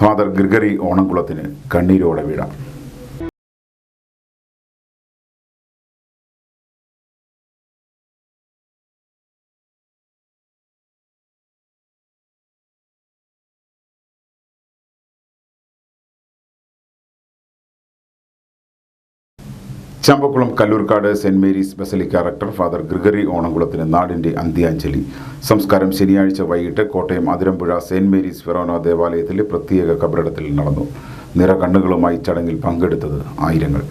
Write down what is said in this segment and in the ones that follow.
Father Gregory ഓണംകുളത്തിന് കണ്ണീരോടെ വീഴാം Champakulam Kallurkad saint Mary's basilica rector father Gregory ഓണംകുളത്തിന് നാടിന്റെ അന്ത്യാഞ്ജലി. സംസ്കാരം ശനിയാഴ്ച വൈകിട്ട് Kottayam Athirampuzha saint Mary's forane ദേവാലയത്തിലെ പ്രത്യേക കബറിടത്തിൽ നടന്നു. നിറ കണ്ണുകളുമായി ചടങ്ങിൽ പങ്കെടുത്തത് ആയിരങ്ങൾ.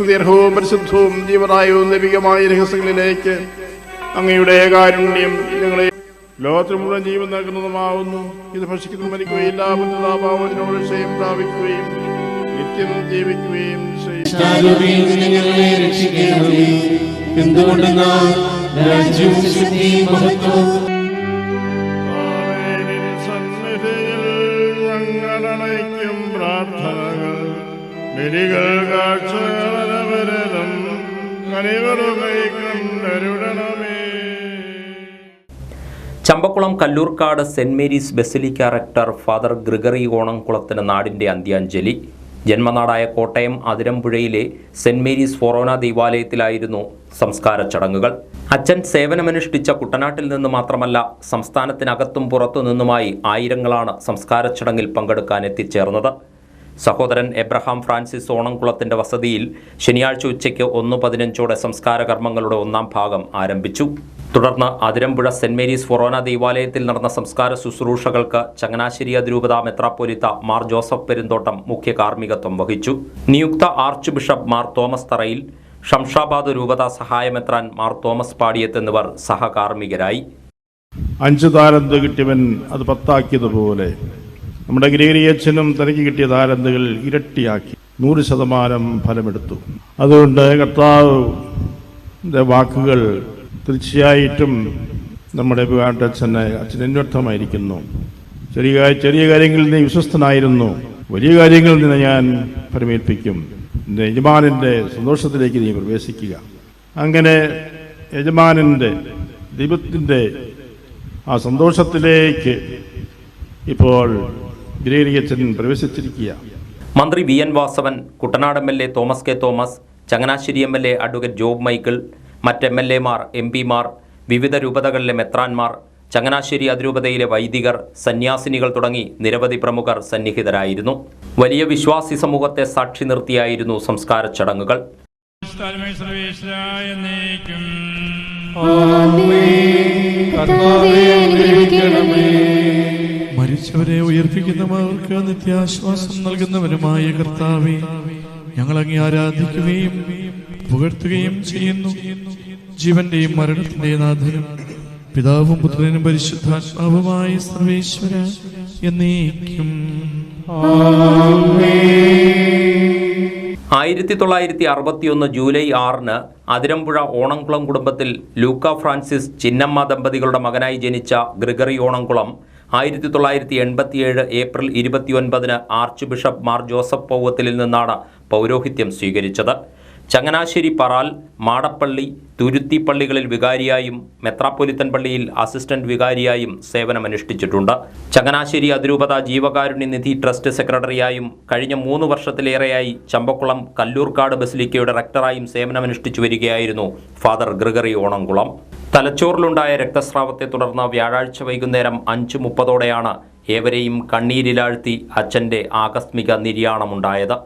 സുദീർഘവും പരിശുദ്ധവും ജീവനായവും ദൈവികമായ രഹസ്യങ്ങളിലേക്ക് അങ്ങയുടെ കാരുണ്യം ഞങ്ങളെ ലോകത്തിൽ മുഴുവൻ ജീവൻ നൽകുന്നതുമാവുന്നു. ഇത് ഭക്ഷിക്കുന്നു മരിക്കുകയില്ല പുനരാഭാവത്തിനോട് ക്ഷയം പ്രാപിക്കുകയും നിത്യം ജീവിക്കുകയും ഞങ്ങളെ രക്ഷിക്കണമേ. രാജ്യവും മഹത്വവും പ്രാർത്ഥനകൾ. ബലികൾ കാഴ്ചകളവരതം കനിവറുകൈ കണ്ടരുടണമേ. Champakulam Kallurkad saint Mary's basilica rector father Gregory ഓണംകുളത്തിന് നാടിന്റെ അന്ത്യാഞ്ജലി. ജന്മനാടായ കോട്ടയം അതിരമ്പുഴയിലെ സെന്റ് മേരീസ് ഫൊറോന ദേവാലയത്തിലായിരുന്നു സംസ്കാര ചടങ്ങുകൾ. അച്ഛൻ സേവനമനുഷ്ഠിച്ച കുട്ടനാട്ടിൽ നിന്ന് മാത്രമല്ല സംസ്ഥാനത്തിനകത്തും പുറത്തു നിന്നുമായി ആയിരങ്ങളാണ് സംസ്കാര ചടങ്ങിൽ പങ്കെടുക്കാൻ എത്തിച്ചേർന്നത്. സഹോദരൻ എബ്രഹാം ഫ്രാൻസിസ് ഓണംകുളത്തിന്റെ വസതിയിൽ ശനിയാഴ്ച ഉച്ചയ്ക്ക് ഒന്ന് പതിനഞ്ചോടെ സംസ്കാര കർമ്മങ്ങളുടെ ഒന്നാം ഭാഗം ആരംഭിച്ചു. തുടർന്ന് അതിരമ്പുഴ സെന്റ് മേരീസ് ഫൊറോന ദേവാലയത്തിൽ നടന്ന സംസ്കാര ശുശ്രൂഷകൾക്ക് ചങ്ങനാശ്ശേരി അതിരൂപത മെത്രാപ്പൊലിത്ത മാർ ജോസഫ് പെരുന്തോട്ടം മുഖ്യ കാർമ്മികത്വം വഹിച്ചു. നിയുക്ത ആർച്ച് ബിഷപ്പ് മാർ തോമസ് തറയിൽ ഷംഷാബാദ് രൂപത സഹായമെത്രാൻ മാർ തോമസ് പാടിയത്ത് എന്നിവർ സഹകാർമ്മികരായി. അഞ്ച് താരന്ത് കിട്ടിയവൻ അത് പത്താക്കിയതുപോലെ നമ്മുടെ ഗ്രീരിയച്ഛനും തനിക്ക് കിട്ടിയ താരന്തുകൾ ഇരട്ടിയാക്കി നൂറ് ശതമാനം ഫലമെടുത്തു. അതുകൊണ്ട് കർത്താവിന്റെ വാക്കുകൾ തീർച്ചയായിട്ടും നമ്മുടെ അച്ഛന് അച്ഛൻ അന്വർത്ഥമായിരിക്കുന്നു ചെറിയ ചെറിയ കാര്യങ്ങളിൽ നീ വിശ്വസ്തനായിരുന്നു. വലിയ കാര്യങ്ങളിൽ നിന്ന് ഞാൻ പരിമേൽപ്പിക്കും. നിന്റെ യജമാനന്റെ സന്തോഷത്തിലേക്ക് നീ പ്രവേശിക്കുക. അങ്ങനെ യജമാനന്റെ ദൈവത്തിന്റെ ആ സന്തോഷത്തിലേക്ക് ഇപ്പോൾ ഗിരിയച്ചൻ പ്രവേശിച്ചിരിക്കുക. മന്ത്രി V N Vasavan Kuttanad M L A Thomas K Thomas Changanassery M L A advocate Job Michael മറ്റ് എം എൽ എമാർ എം പിമാർ വിവിധ രൂപതകളിലെ മെത്രാൻമാർ ചങ്ങനാശ്ശേരി അതിരൂപതയിലെ വൈദികർ സന്യാസിനികൾ തുടങ്ങി നിരവധി പ്രമുഖർ സന്നിഹിതരായിരുന്നു. വലിയ വിശ്വാസി സമൂഹത്തെ സാക്ഷി നിർത്തിയായിരുന്നു സംസ്കാര ചടങ്ങുകൾ. മരിച്ചവരെ ഉയർപ്പിക്കുന്നവർക്ക് നിത്യാശ്വാസം നൽകുന്നവരുമായ കർത്താവെ ഞങ്ങൾ അങ്ങേ ആരാധിക്കുകയും പുകഴ്ത്തുകയും ചെയ്യുന്നു. ജീവന്റെയും മരണത്തിന്റെയും നാഥനും പിതാവും പുത്രനും പരിശുദ്ധാത്മാവുമായി സർവേശ്വര എന്നേക്കും. ആയിരത്തി തൊള്ളായിരത്തി അറുപത്തിയൊന്ന് ജൂലൈ ആറിന് അതിരമ്പുഴ ഓണംകുളം കുടുംബത്തിൽ ലൂക്ക ഫ്രാൻസിസ് ചിന്നമ്മ ദമ്പതികളുടെ മകനായി ജനിച്ച ഗ്രിഗറി ഓണംകുളം ആയിരത്തി തൊള്ളായിരത്തി എൺപത്തിയേഴ് ഏപ്രിൽ ഇരുപത്തിയൊൻപതിന് ആർച്ച് ബിഷപ്പ് മാർ ജോസഫ് പൗവത്തിലിൽ നിന്നാണ് പൗരോഹിത്യം സ്വീകരിച്ചത്. ചങ്ങനാശ്ശേരി പറാൽ മാടപ്പള്ളി തുരുത്തി പള്ളികളിൽ വികാരിയായും മെത്രാപ്പൊലിത്തൻ പള്ളിയിൽ അസിസ്റ്റന്റ് വികാരിയായും സേവനമനുഷ്ഠിച്ചിട്ടുണ്ട്. ചങ്ങനാശ്ശേരി അതിരൂപത ജീവകാരുണ്യ നിധി ട്രസ്റ്റ് സെക്രട്ടറിയായും കഴിഞ്ഞ മൂന്ന് വർഷത്തിലേറെയായി ചമ്പക്കുളം കല്ലൂർക്കാട് ബസിലിക്കയുടെ റക്ടറായും സേവനമനുഷ്ഠിച്ചു വരികയായിരുന്നു ഫാദർ ഗ്രിഗറി ഓണംകുളം. തലച്ചോറിലുണ്ടായ രക്തസ്രാവത്തെ തുടർന്ന് വ്യാഴാഴ്ച വൈകുന്നേരം അഞ്ച് മുപ്പതോടെയാണ് ഏവരെയും കണ്ണീരിലാഴ്ത്തി അച്ഛന്റെ ആകസ്മിക നിര്യാണമുണ്ടായത്.